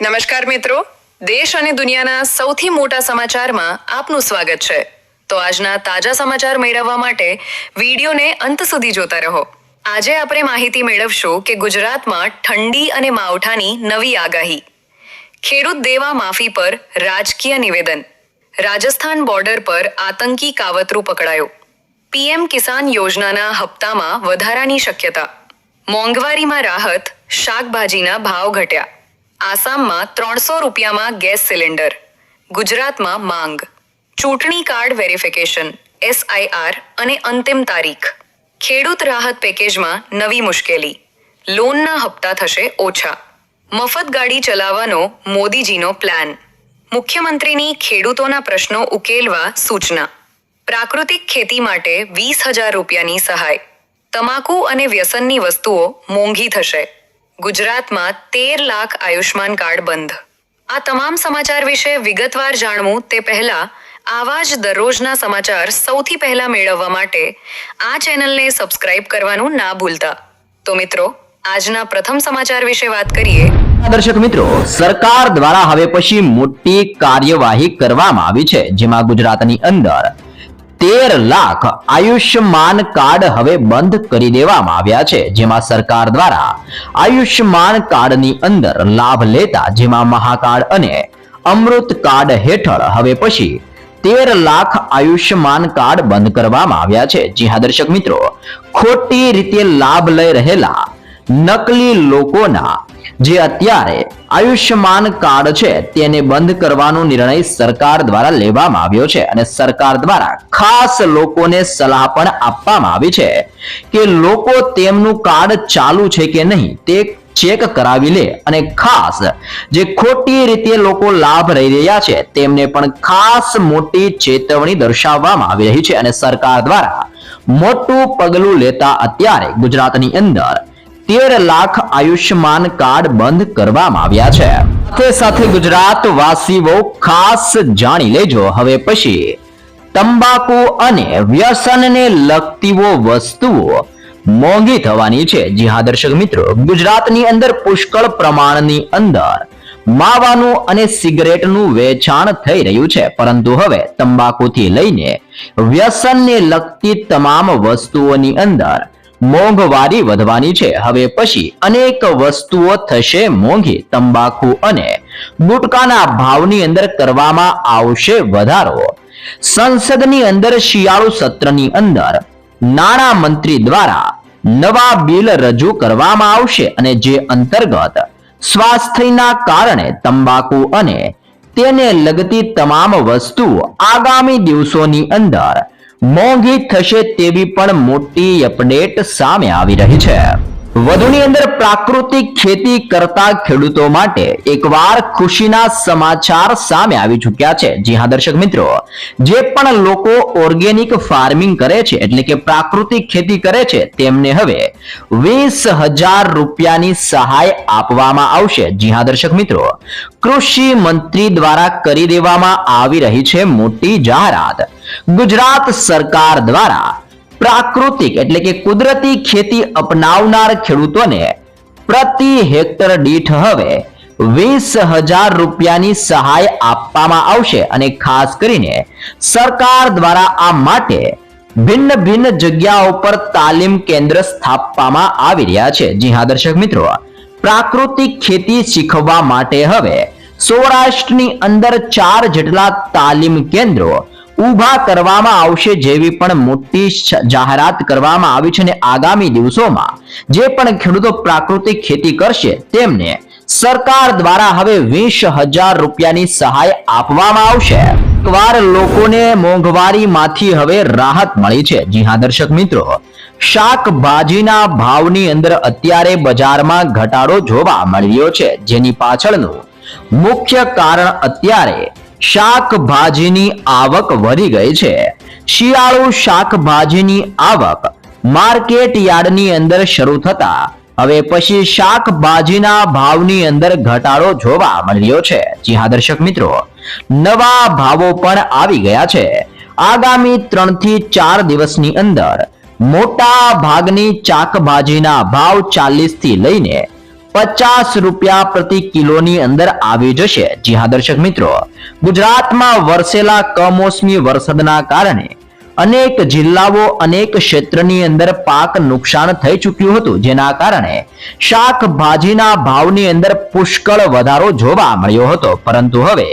નમસ્કાર મિત્રો. દેશ અને દુનિયાના સૌથી મોટા સમાચારમાં આપનું સ્વાગત છે. તો આજના તાજા સમાચાર મેળવવા માટે વિડીયોને અંત સુધી જોતા રહો. આજે આપણે માહિતી મેળવશું કે ગુજરાતમાં ઠંડી અને માવઠાની નવી આગાહી. ખેડૂત દેવા માફી પર રાજકીય નિવેદન. રાજસ્થાન બોર્ડર પર આતંકી કાવતરું પકડાયો. પીએમ કિસાન યોજનાના હપ્તામાં વધારાની શક્યતા. મોંઘવારીમાં રાહત, શાકભાજીના ભાવ ઘટ્યા. આસામમાં ત્રણસો રૂપિયામાં ગેસ સિલિન્ડર. ગુજરાતમાં માંગ. ચૂંટણી કાર્ડ વેરિફિકેશન એસઆઈઆર અને અંતિમ તારીખ. ખેડૂત રાહત પેકેજમાં નવી મુશ્કેલી. લોનના હપ્તા થશે ઓછા. મફત ગાડી ચલાવવાનો મોદીજીનો પ્લાન. મુખ્યમંત્રીની ખેડૂતોના પ્રશ્નો ઉકેલવા સૂચના. પ્રાકૃતિક ખેતી માટે વીસ હજાર રૂપિયાની સહાય. તમાકુ અને વ્યસનની વસ્તુઓ મોંઘી થશે. ગુજરાતમાં તેર લાખ આયુષ્માન કાર્ડ બંધ. આ તમામ સમાચાર વિશે વિગતવાર જાણવું તે પહેલા આવા જ દરરોજના સમાચાર સૌથી પહેલા મેળવવા માટે આ ચેનલને સબસ્ક્રાઇબ કરવાનું ના ભૂલતા. તો મિત્રો, આજના પ્રથમ સમાચાર વિશે વાત કરીએ. દર્શક મિત્રો, સરકાર દ્વારા હવે પછી મોટી કાર્યવાહી કરવામાં આવી છે, જેમાં ગુજરાતની અંદર તેર લાખ આયુષ્યમાન કાર્ડ હવે બંધ કરી દેવામાં આવ્યા છે, જેમાં સરકાર દ્વારા આયુષ્યમાન કાર્ડની અંદર લાભ લેતા જેમાં મહાકાર્ડ અને અમૃત કાર્ડ હેઠળ હવે પછી તેર લાખ આયુષ્યમાન કાર્ડ બંધ કરવામાં આવ્યા છે. જી હા, દર્શક મિત્રો, ખોટી રીતે લાભ લઈ રહેલા નકલી લોકોના જે અત્યારે આયુષ્યમાન કાર્ડ છે, તેને બંધ કરવાનો નિર્ણય સરકાર દ્વારા લેવામાં આવ્યો છે અને સરકાર દ્વારા ખાસ લોકોને સલાહ પણ આપવામાં આવી છે કે લોકો તેમનું કાર્ડ ચાલુ છે કે નહીં તે ચેક કરાવી લે અને ખાસ જે ખોટી રીતે લોકો લાભ લઈ રહ્યા છે, તેમને પણ ખાસ મોટી ચેતવણી દર્શાવવામાં આવી રહી છે અને સરકાર દ્વારા મોટું પગલું લેતા અત્યારે ગુજરાતની અંદર તેર લાખ આયુષ્યમાન કાર્ડ બંધ કરવામાં આવ્યા છે. સાથે સાથે ગુજરાત વાસીઓ ખાસ જાણી લેજો. હવે પછી તંબાકુ અને વ્યસનને લગતીઓ વસ્તુઓ મોંઘી થવાની છે. જી હા, દર્શક મિત્રો, ગુજરાતની અંદર પુષ્કળ પ્રમાણની અંદર માવાનું અને સિગરેટનું વેચાણ થઈ રહ્યું છે. પરંતુ હવે તંબાકુથી લઈને વ્યસનને લગતી તમામ વસ્તુઓની અંદર મોંઘવારી વધવાની છે. હવે પછી અનેક વસ્તુઓ થશે મોંઘી. તંબાકુ અને ગુટકાના ભાવની અંદર કરવામાં આવશે વધારો. સંસદની અંદર શિયાળુ સત્રની અંદર નાણાં મંત્રી દ્વારા નવા બિલ રજૂ કરવામાં આવશે અને જે અંતર્ગત સ્વાસ્થ્યના કારણે તંબાકુ અને તેને લગતી તમામ વસ્તુઓ આગામી દિવસોની અંદર મોંઘી થશે તેવી પણ મોટી અપડેટ સામે આવી રહી છે. વધુની અંદર પ્રાકૃતિક ખેતી કરતા ખેડૂતો માટે એકવાર ખુશીના સમાચાર સામે આવી ચૂક્યા છે. જી હા, દર્શક મિત્રો. જે પણ લોકો ઓર્ગેનિક ફાર્મિંગ કરે છે, એટલે કે પ્રાકૃતિક ખેતી કરે છે, તેમને હવે વીસ હજાર રૂપિયાની સહાય આપવામાં આવશે. જી હા, દર્શક મિત્રો. કૃષિ મંત્રી દ્વારા કરી દેવામાં આવી રહી છે મોટી જાહેરાત. ગુજરાત સરકાર દ્વારા પ્રાકૃતિક એટલે કે કુદરતી ખેતી અપનાવનાર ખેડૂતોને પ્રતિ હેક્ટર દીઠ હવે વીસ હજાર રૂપિયાની સહાય આપવામાં આવશે અને ખાસ કરીને સરકાર દ્વારા આ માટે ભિન્ન ભિન્ન જગ્યાઓ પર તાલીમ કેન્દ્ર સ્થાપવામાં આવી રહ્યા છે. જી હા, દર્શક મિત્રો, પ્રાકૃતિક ખેતી શીખવા માટે હવે સૌરાષ્ટ્રની અંદર ચાર જેટલા તાલીમ કેન્દ્રો ઊભા કરવામાં આવશે જેવી પણ મોટી જાહેરાત કરવામાં આવી છે અને આગામી દિવસોમાં. જે પણ ખેડૂતો પ્રાકૃતિક ખેતી કરશે, તેમને સરકાર દ્વારા હવે વીસ હજાર રૂપિયાની સહાય આપવામાં આવશે. એકવાર લોકોને મોંઘવારીમાંથી હવે રાહત મળી છે. જી હા, દર્શક મિત્રો. શાકભાજીના ભાવની અંદર અત્યારે બજારમાં ઘટાડો જોવા મળ્યો છે. જેની પાછળનું મુખ્ય કારણ અત્યારે શાકભાજીની આવક વધી ગઈ છે. શિયાળુ શાકભાજીની આવક માર્કેટ યાર્ડની અંદર શરૂ થતા હવે પછી શાકભાજીના ભાવની અંદર ઘટાડો જોવા મળ્યો છે. જી હા, દર્શક મિત્રો, નવા ભાવો પણ આવી ગયા છે. આગામી ત્રણથી ચાર દિવસની અંદર મોટા ભાગની શાકભાજીના ભાવ ચાલીસથી લઈને પચાસ રૂપિયા પ્રતિ કિલોની અંદર આવી જશે. જી હા, દર્શક મિત્રો. ગુજરાતમાં વરસેલા કમોસમી વરસાદના કારણે અનેક જિલ્લાઓ, અનેક ક્ષેત્રની અંદર પાક નુકસાન થઈ ચૂક્યું હતું. જેના કારણે શાકભાજીના ભાવની અંદર પુષ્કળ વધારો જોવા મળ્યો હતો. પરંતુ હવે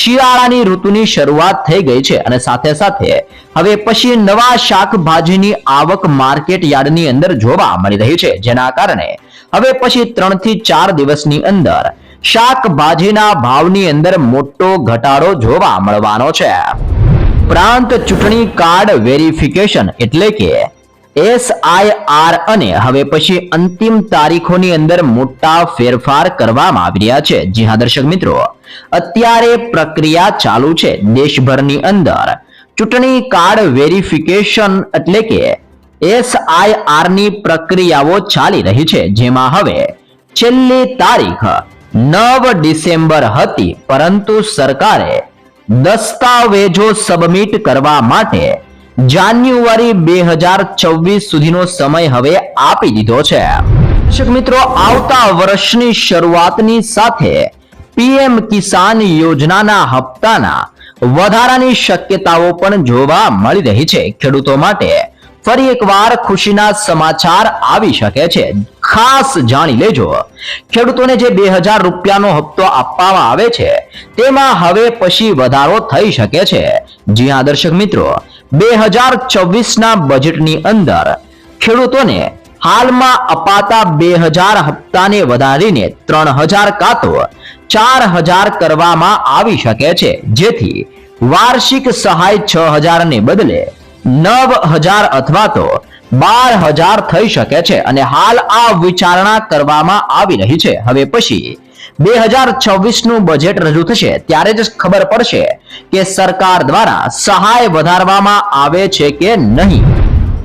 શિયાળાની ઋતુની શરૂઆત થઈ ગઈ છે અને સાથે સાથે હવે પછી નવા શાકભાજીની આવક માર્કેટ યાર્ડની અંદર જોવા મળી રહી છે. જેના કારણે હવે પછી ત્રણથી ચાર દિવસની અંદર શાકભાજીના ભાવની અંદર મોટો ઘટાડો જોવા મળવાનો છે. ઉપરાંત ચૂંટણી કાર્ડ વેરિફિકેશન એટલે કે એસઆઈઆર અને હવે પછી અંતિમ તારીખોની અંદર મોટા ફેરફાર કરવામાં આવી રહ્યા છે. જી હા, દર્શક મિત્રો, અત્યારે પ્રક્રિયા ચાલુ છે દેશભરની અંદર. ચૂંટણી કાર્ડ વેરિફિકેશન એટલે કે એસઆઈઆરની પ્રક્રિયાઓ ચાલી રહી છે. જેમાં હવે છેલ્લી તારીખ નવ ડિસેમ્બર હતી, પરંતુ સરકારે દસ્તાવેજો સબમિટ કરવા માટે જાન્યુઆરી બે હજાર છવ્વીસ સુધીનો સમય હવે આપી દીધો છે. શિક્ષક મિત્રો, આવતા વર્ષની શરૂઆતની સાથે પીએમ કિસાન યોજનાના હપ્તાના વધારાની શક્યતાઓ પણ જોવા મળી રહી છે. ખેડૂતો માટે ફરી એકવાર ખુશીના સમાચાર આવી શકે છે. ખાસ જાણી લેજો. ખેડૂતોને જે બે હજાર રૂપિયાનો હપ્તો આપવામાં આવે છે, તેમાં હવે પછી વધારો થઈ શકે છે. જી હા, દર્શક મિત્રો, બે હજાર ચોવીસના બજેટની અંદર ખેડૂતોને હાલમાં અપાતા બે હજાર હપ્તાને વધારીને ત્રણ હજાર કાતો ચાર હજાર કરવામાં આવી શકે છે. જેથી વાર્ષિક સહાય છ હજારને બદલે નવ હજાર અથવા તો બાર હજાર થઈ શકે છે અને હાલ આ વિચારણા કરવામાં આવી રહી છે. હવે પછી બે હજાર છવ્વીસનું બજેટ રજૂ થશે ત્યારે જ ખબર પડશે કે સરકાર દ્વારા સહાય વધારવામાં આવે છે કે નહીં.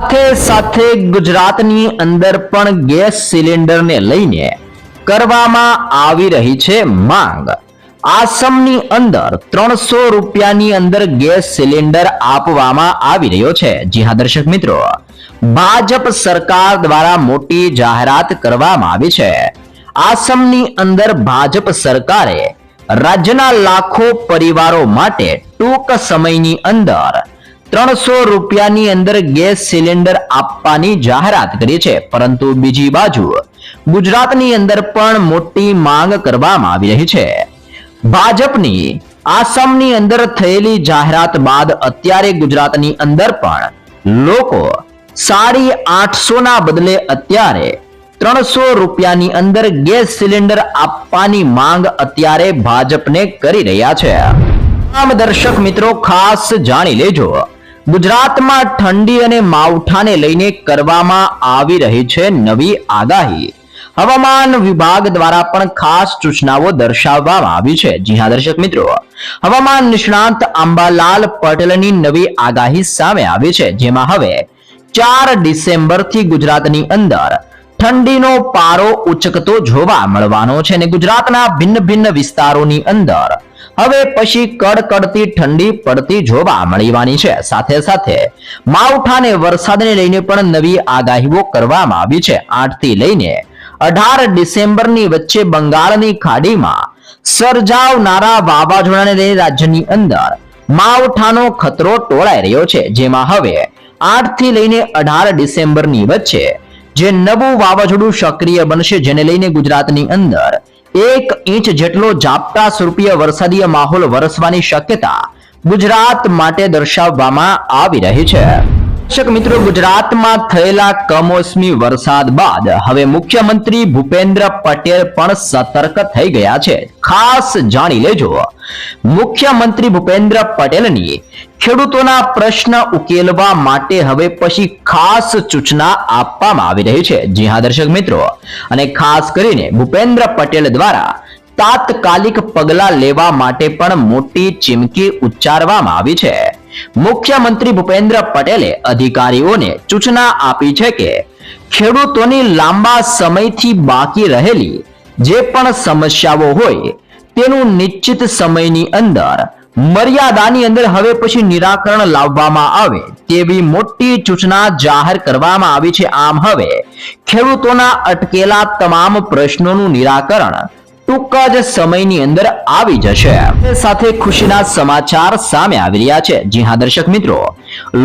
સાથે સાથે ગુજરાતની અંદર પણ ગેસ સિલિન્ડરને લઈને કરવામાં આવી રહી છે માંગ. આસામની અંદર ત્રણસો રૂપિયાની અંદર ગેસ સિલિન્ડર આપવામાં આવી રહ્યો છે. જી હા, દર્શક મિત્રો. ભાજપ સરકાર દ્વારા મોટી જાહેરાત કરવામાં આવી છે. આસમની અંદર ભાજપ સરકારે રાજ્યના લાખો પરિવારો માટે ટૂંક સમયની અંદર ત્રણસો રૂપિયાની અંદર ગેસ સિલિન્ડર આપવાની જાહેરાત કરી છે. પરંતુ બીજી બાજુ ગુજરાતની અંદર પણ મોટી માંગ કરવામાં આવી રહી છે. ભાજપની આસામની અંદર થયેલી જાહેરાત બાદ અત્યારે ગુજરાતની અંદર પણ લોકો સાડી આઠસોના બદલે અત્યારે ત્રણસો રૂપિયાની અંદર ગેસ સિલિન્ડર આપવાની માંગ અત્યારે ભાજપને કરી રહ્યા છે. આમ દર્શક મિત્રો, ખાસ જાણી લેજો. ગુજરાતમાં ઠંડી અને માવઠાને લઈને કરવામાં આવી રહી છે નવી આગાહી. હવામાન વિભાગ દ્વારા પણ ખાસ સૂચનાઓ દર્શાવવામાં આવી છે. જી દર્શક મિત્રો. હવામાન નિષ્ણાંત આંબાલાલ પટેલની નવી આગાહી સામે આવી છે. જેમાં હવે ચાર ડિસેમ્બરથી ગુજરાતની અંદર ઠંડીનો પારો ઉચકતો જોવા મળવાનો છે અને ગુજરાતના ભિન્ન ભિન્ન વિસ્તારોની અંદર હવે પછી કડકડતી ઠંડી પડતી જોવા મળવાની છે. સાથે સાથે માવઠાને વરસાદને લઈને પણ નવી આગાહીઓ કરવામાં આવી છે. આઠથી લઈને અઢાર ડિસેમ્બરની વચ્ચે બંગાળની ખાડીમાં સર્જાવનારા વાવાઝોડાને લઈને રાજ્યની અંદર માવઠાનો ખતરો ટોળાઈ રહ્યો છે. જેમાં હવે આઠથી લઈને અઢાર ડિસેમ્બરની વચ્ચે જે નવું વાવાઝોડું સક્રિય બનશે, જેને લઈને ગુજરાતની અંદર એક ઇંચ જેટલો ઝાપટા સ્વરૂપીય વરસાદીય માહોલ વરસવાની શક્યતા ગુજરાત માટે દર્શાવવામાં આવી રહી છે. દર્શક મિત્રો, ગુજરાતમાં થયેલા કમોસમી વરસાદ બાદ હવે મુખ્યમંત્રી ભૂપેન્દ્ર પટેલ પણ સતર્ક થઈ ગયા છે. ખાસ જાણી લેજો. મુખ્યમંત્રી ભૂપેન્દ્ર પટેલની ખેડૂતોના પ્રશ્ન ઉકેલવા માટે હવે પછી ખાસ સૂચના આપવામાં આવી રહી છે. જી હા, દર્શક મિત્રો. અને ખાસ કરીને ભૂપેન્દ્ર પટેલ દ્વારા તાત્કાલિક પગલા લેવા માટે પણ મોટી ચીમકી ઉચ્ચારવામાં આવી છે. મુખ્યમંત્રી ભૂપેન્દ્ર પટેલે અધિકારીઓને સૂચના આપી છે કે, ખેડૂતોની લાંબા સમયથી બાકી રહેલી જે પણ સમસ્યાઓ હોય, તેનું નિશ્ચિત સમયની અંદર, મર્યાદાની અંદર હવે પછી નિરાકરણ લાવવામાં આવે તેવી મોટી સૂચના જાહેર કરવામાં આવી છે. આમ હવે ખેડૂતોના અટકેલા તમામ પ્રશ્નોનું નિરાકરણ ટૂંક જ સમયની અંદર આવી જશે. સાથે ખુશીના સમાચાર સામે આવી રહ્યા છે. જી હા, દર્શક મિત્રો.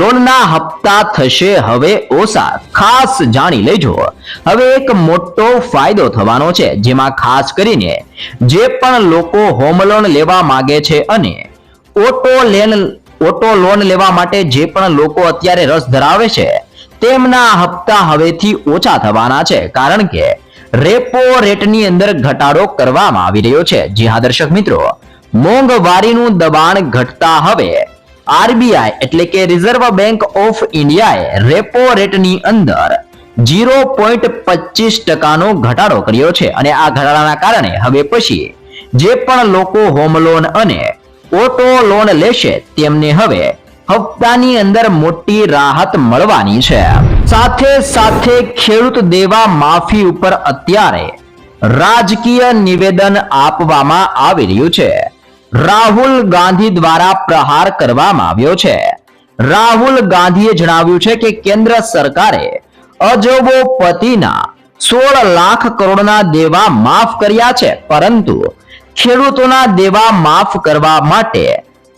લોનના હપ્તા થશે હવે ઓછા. ખાસ જાણી લેજો. હવે એક મોટો ફાયદો થવાનો છે. જેમાં ખાસ કરીને જે પણ લોકો હોમ લોન લેવા માંગે છે અને ઓટો લેન ઓટો લોન લેવા માટે જે પણ લોકો અત્યારે રસ ધરાવે છે, તેમના હપ્તા હવેથી ઓછા થવાના છે. કારણ કે રેપો રેટની અંદર ઘટાડો કરવામાં આવી રહ્યો છે. જી હા, દર્શક મિત્રો, મોંઘવારીનું દબાણ ઘટતા હવે આરબીઆઈ એટલે કે રિઝર્વ બેંક ઓફ ઇન્ડિયાએ રેપો રેટની અંદર ઝીરો પોઈન્ટ પચીસ ટકાનો ઘટાડો કર્યો છે. અને આ ઘટાડાના કારણે હવે પછી જે પણ લોકો હોમ લોન અને ઓટો લોન લેશે, તેમને હવે હપ્તાની અંદર મોટી રાહત મળવાની છે. સાથે સાથે ખેડૂત દેવા માફી ઉપર અત્યારે રાજકીય નિવેદન આપવામાં આવી રહ્યું છે. રાહુલ ગાંધી દ્વારા પ્રહાર કરવામાં આવ્યો છે. રાહુલ ગાંધીએ જણાવ્યું છે કે કેન્દ્ર સરકારે અજોબો પતિના સોળ લાખ કરોડના દેવા માફ કર્યા છે, પરંતુ ખેડૂતોના દેવા માફ કરવા માટે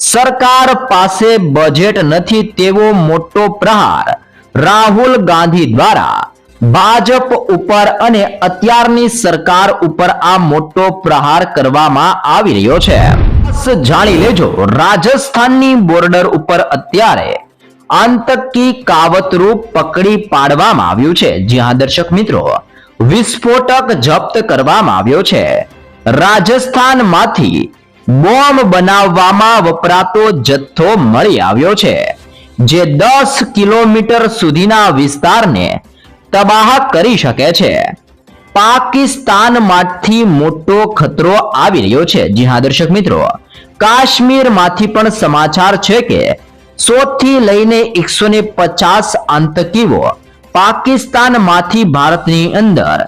સરકાર પાસે બજેટ નથી તેવો મોટો પ્રહાર. રાહુલ ગાંધી દ્વારા ભાજપ ઉપર અને અત્યારની સરકાર ઉપર આ મોટો પ્રહાર કરવામાં આવી રહ્યો છે. જાણી લેજો, રાજસ્થાનની બોર્ડર ઉપર અત્યારે આતંકી કાવતરૂપ પકડી પાડવામાં આવ્યું છે. જ્યાં દર્શક મિત્રો, વિસ્ફોટક જપ્ત કરવામાં આવ્યો છે. રાજસ્થાનમાંથી બોમ્બ બનાવવામાં વપરાતો જથ્થો મળી આવ્યો છે, જે દસ કિલોમીટર સુધીના વિસ્તારને તબાહ કરી શકે છે. પાકિસ્તાનમાંથી મોટો ખતરો આવી રહ્યો છે. જી હા, દર્શક મિત્રો, કાશ્મીરમાંથી પણ સમાચાર છે કે સોથી લઈને એકસો ને પચાસ આતંકીઓ પાકિસ્તાનમાંથી ભારતની અંદર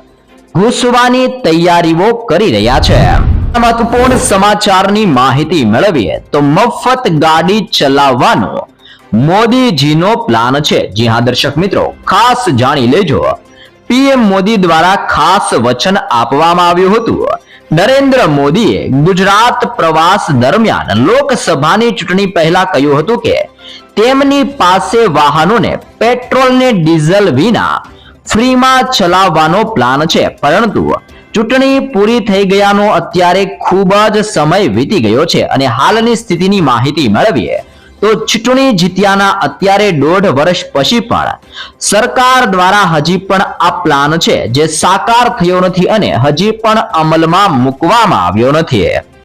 ઘૂસવાની તૈયારીઓ કરી રહ્યા છે. મહત્વપૂર્ણ સમાચારની માહિતી મેળવીએ તો મફત ગાડી ચલાવવાનો મોદીજીનો પ્લાન છે. જી હા, દર્શક મિત્રો, ખાસ જાણી લેજો. પીએમ મોદી દ્વારા ખાસ વચન આપવામાં આવ્યું હતું. નરેન્દ્ર મોદીએ ગુજરાત પ્રવાસ દરમિયાન લોકસભાની ચૂંટણી પહેલા કહ્યું હતું કે, તેમની પાસે વાહનોને પેટ્રોલ ને ડીઝલ વિના ફ્રીમાં ચલાવવાનો પ્લાન છે. પરંતુ ચૂંટણી પૂરી થઈ ગયાનો અત્યારે ખૂબ જ સમય વીતી ગયો છે અને હાલની સ્થિતિની માહિતી મેળવીએ તો ચૂંટણી જીત્યાના અત્યારે દોઢ વર્ષ પછી પણ સરકાર દ્વારા હજી પણ આ પ્લાન છે જે સાકાર થયો નથી અને હજી પણ અમલમાં મૂકવામાં આવ્યો નથી.